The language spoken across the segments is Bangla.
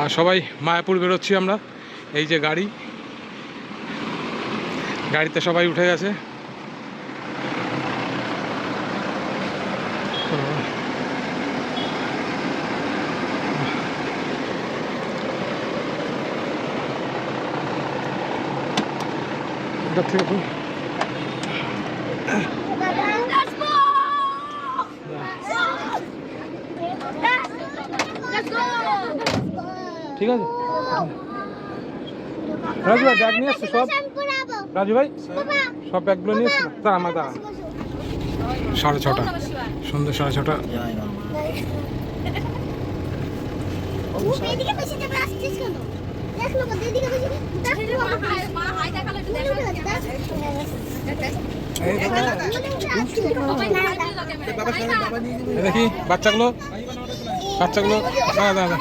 আর সবাই মায়াপুর বেরোচ্ছি আমরা। এই যে গাড়ি। গাড়িতে সবাই উঠে গেছে। Let's go! ঠিক আছে? রাজু ভাই ব্যাগ নিয়ে এসছো সব? রাজু ভাই সব ব্যাগগুলো নিয়ে এসছো দাঁড়া আমার দাঁড়া। সাড়ে ছটা। সন্ধ্যে সাড়ে ছটা। দেখ বাচ্চাগুলো। বাচ্চাগুলো। দাঁড়া দাঁড়া।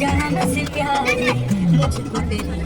जाना से प्यार है, मुझको तेरी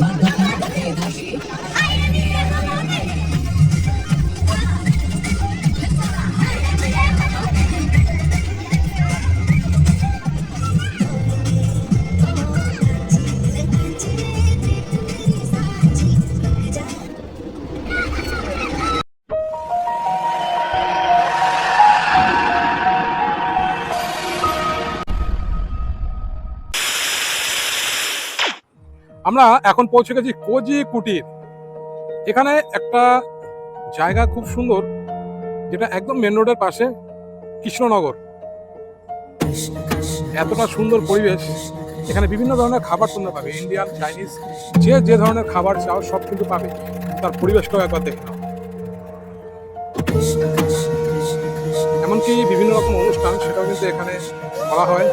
বাদো আমরা এখন পৌঁছে গেছি কোজি কুটির। এখানে একটা জায়গা খুব সুন্দর, যেটা একদম মেন রোডের পাশে কৃষ্ণনগর। এতটা সুন্দর পরিবেশ। এখানে বিভিন্ন ধরনের খাবার তোমরা পাবে ইন্ডিয়ান চাইনিজ যে যে ধরনের খাবার চাও, সব কিন্তু পাবে। তার পরিবেশটাও একবার দেখে নাও। এমনকি বিভিন্ন রকম অনুষ্ঠান, সেটাও কিন্তু এখানে করা হয়।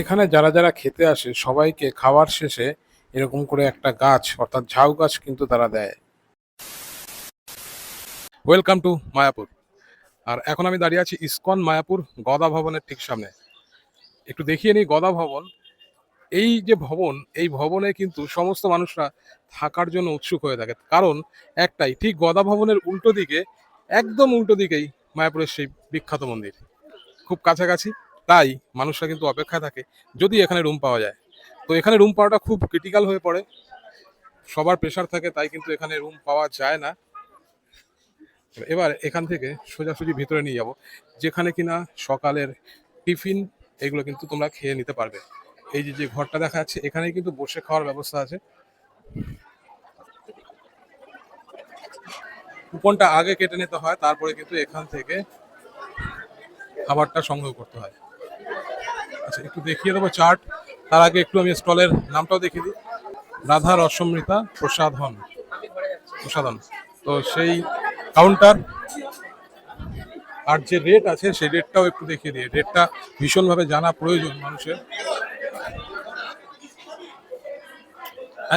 এখানে যারা যারা খেতে আসে, সবাইকে খাওয়ার শেষে এরকম করে একটা গাছ, অর্থাৎ ঝাউ গাছ কিন্তু তারা দেয়। ওয়েলকাম টু মায়াপুর আর এখন আমি দাঁড়িয়ে আছি ইসকন, মায়াপুর গদা ভবনের ঠিক সামনে। একটু দেখিয়ে নিই গদা ভবন। এই যে ভবন, এই ভবনে কিন্তু সমস্ত মানুষরা থাকার জন্য উৎসুক হয়ে থাকে। কারণ একটাই, ঠিক গদা ভবনের উল্টো দিকে, একদম উল্টো দিকেই মায়াপুরের সেই বিখ্যাত মন্দির। খুব কাছাকাছি, তাই মানুষরা কিন্তু অপেক্ষায় থাকে, যদি এখানে রুম পাওয়া যায়। তো এখানে রুম পাওয়াটা খুব ক্রিটিক্যাল হয়ে পড়ে। সবার প্রেশার থাকে, তাই কিন্তু এখানে রুম পাওয়া যায় না। এবার এখান থেকে সোজাসুজি ভিতরে নিয়ে যাব, যেখানে কিনা সকালের টিফিন এগুলো কিন্তু তোমরা খেয়ে নিতে পারবে। এই যে যে ঘরটা দেখা যাচ্ছে, এখানেই কিন্তু বসে খাওয়ার ব্যবস্থা আছে। কুপনটা আগে কেটে নিতে হয়, তারপরে কিন্তু এখান থেকে খাবারটা সংগ্রহ করতে হয়। আচ্ছা একটু দেখিয়ে দেবো চার্ট তার আগে একটু আমি স্টলের নামটাও দেখিয়ে দিই। রাধা রসমৃতা প্রসাধন। প্রসাধন। তো সেই কাউন্টার আর যে রেট আছে, সেই রেটটাও একটু দেখিয়ে দিই। রেটটা ভীষণভাবে জানা প্রয়োজন মানুষের।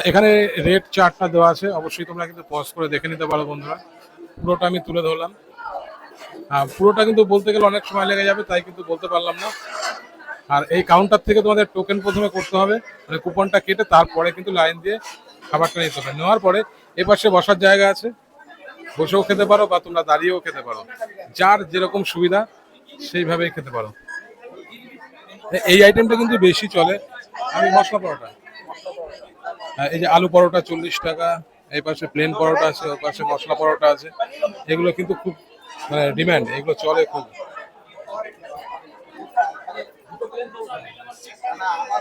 এখানে রেট চার্টটা দেওয়া আছে। অবশ্যই তোমরা কিন্তু পজ করে দেখে নিতে পারো বন্ধুরা। পুরোটা আমি তুলে ধরলাম। পুরোটা কিন্তু বলতে গেলে অনেক সময় লেগে যাবে, তাই কিন্তু বলতে পারলাম না। আর এই কাউন্টার থেকে তোমাদের টোকেন প্রথমে করতে হবে। মানে কুপনটা কেটে তারপরে কিন্তু লাইন দিয়ে খাবারটা নিতে হবে। নেওয়ার পরে এপাশে বসার জায়গা আছে। বসেও খেতে পারো বা তোমরা দাঁড়িয়েও খেতে পারো। যার যেরকম সুবিধা সেইভাবেই খেতে পারো। এই আইটেমটা কিন্তু বেশি চলে। আমি মশলা পরোটা। হ্যাঁ, এই যে আলু পরোটা চল্লিশ টাকা এই পাশে প্লেন পরোটা আছে ওই পাশে মশলা পরোটা আছে। এগুলো কিন্তু খুব মানে ডিমান্ড এগুলো চলে খুব।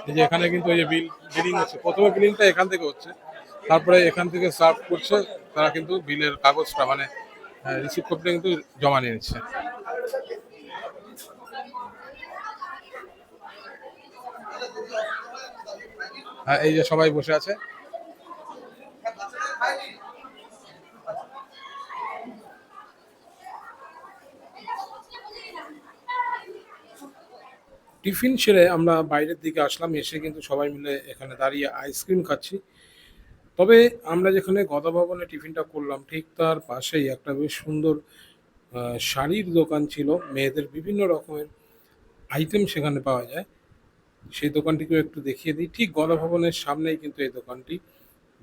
এই যে এখানে কিন্তু এই যে বিল বিলিং হচ্ছে। প্রথমে বিলিংটা এখান থেকে হচ্ছে। তারপরে এখান থেকে সার্ভ করছে, তারা কিন্তু বিলের কাগজটা মানে রিসিভ কপিটা কিন্তু জমা নিয়ে নিচ্ছে। হ্যাঁ এই যে সবাই বসে আছে। টিফিন সেরে আমরা বাইরের দিকে আসলাম, এসে কিন্তু সবাই মিলে এখানে দাঁড়িয়ে আইসক্রিম খাচ্ছি। তবে আমরা যেখানে গদা ভবনে টিফিনটা করলাম, ঠিক তার পাশেই একটা বেশ সুন্দর শাড়ির দোকান ছিল। মেয়েদের বিভিন্ন রকমের আইটেম সেখানে পাওয়া যায়। সেই দোকানটিকেও একটু দেখিয়ে দিই। ঠিক গদা ভবনের সামনেই কিন্তু এই দোকানটি।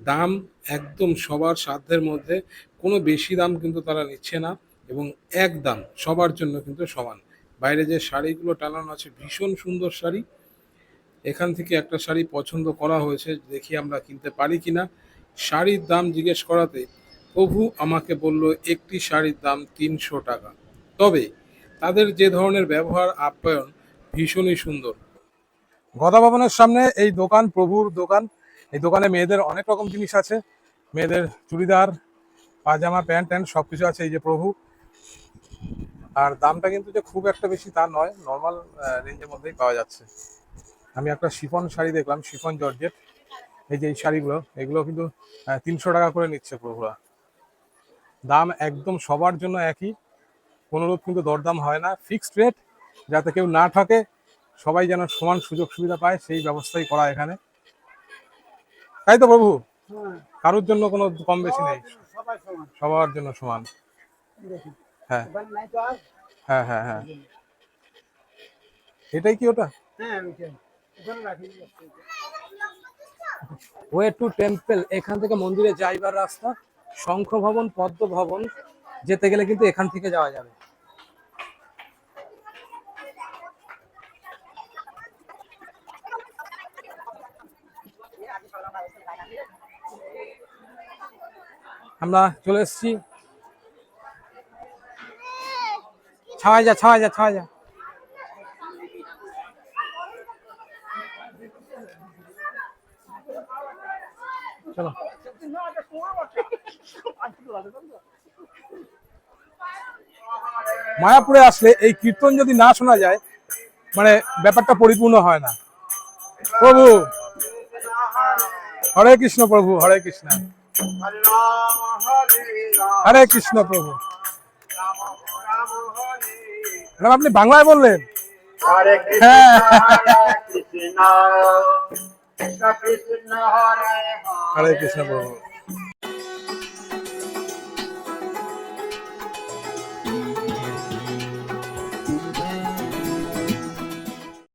দাম একদম সবার সাধ্যের মধ্যে। কোনো বেশি দাম কিন্তু তারা নিচ্ছে না এবং এক দাম সবার জন্য কিন্তু সমান। বাইরে যে শাড়িগুলো টানানো আছে, ভীষণ সুন্দর শাড়ি। এখান থেকে একটা শাড়ি পছন্দ করা হয়েছে, দেখি আমরা কিনতে পারি কিনা। শাড়ির দাম জিজ্ঞেস করাতে প্রভু আমাকে বলল, একটি শাড়ির দাম তিনশো টাকা। তবে তাদের যে ধরনের ব্যবহার, আপ্যায়ন ভীষণই সুন্দর। গদা ভবনের সামনে এই দোকান, প্রভুর দোকান। এই দোকানে মেয়েদের অনেক রকম জিনিস আছে। মেয়েদের চুড়িদার পাজামা প্যান্ট ট্যান্ট সব কিছু আছে এই যে প্রভু। আর দামটা কিন্তু যে খুব একটা বেশি তা নয়, নর্মাল রেঞ্জের মধ্যেই পাওয়া যাচ্ছে। আমি একটা শিফন শাড়ি দেখলাম শিফন জর্জেট। এই যে এই শাড়িগুলো এগুলো কিন্তু তিনশো টাকা করে নিচ্ছে প্রভুরা। দাম একদম সবার জন্য একই কোনোরূপ কিন্তু দরদাম হয় না। ফিক্সড রেট যাতে কেউ না ঠকে সবাই যেন সমান সুযোগ সুবিধা পায় সেই ব্যবস্থাই করা এখানে। তাই তো প্রভু? কারোর জন্য কোনো কম বেশি নেই। সবার জন্য সমান। হ্যাঁ। হ্যাঁ হ্যাঁ হ্যাঁ। এটাই কি ওটা? ওয়ে টু টেম্পল এখান থেকে মন্দিরে যাইবার রাস্তা শঙ্খ ভবন পদ্ম ভবন যেতে গেলে কিন্তু এখান থেকে যাওয়া যাবে। আমরা চলে এসেছি। ছাওয়াই যা ছাওয়াই যা ছাওয়াই যা। চলো। মায়াপুরে আসলে এই কীর্তন যদি না শোনা যায় মানে ব্যাপারটা পরিপূর্ণ হয় না। প্রভু হরে কৃষ্ণ প্রভু হরে কৃষ্ণ। হরে কৃষ্ণ প্রভু। ম্যাডাম আপনি বাংলায় বললেন? হ্যাঁ। হরে কৃষ্ণ কৃষ্ণ কৃষ্ণ হরে হরে কৃষ্ণ প্রভু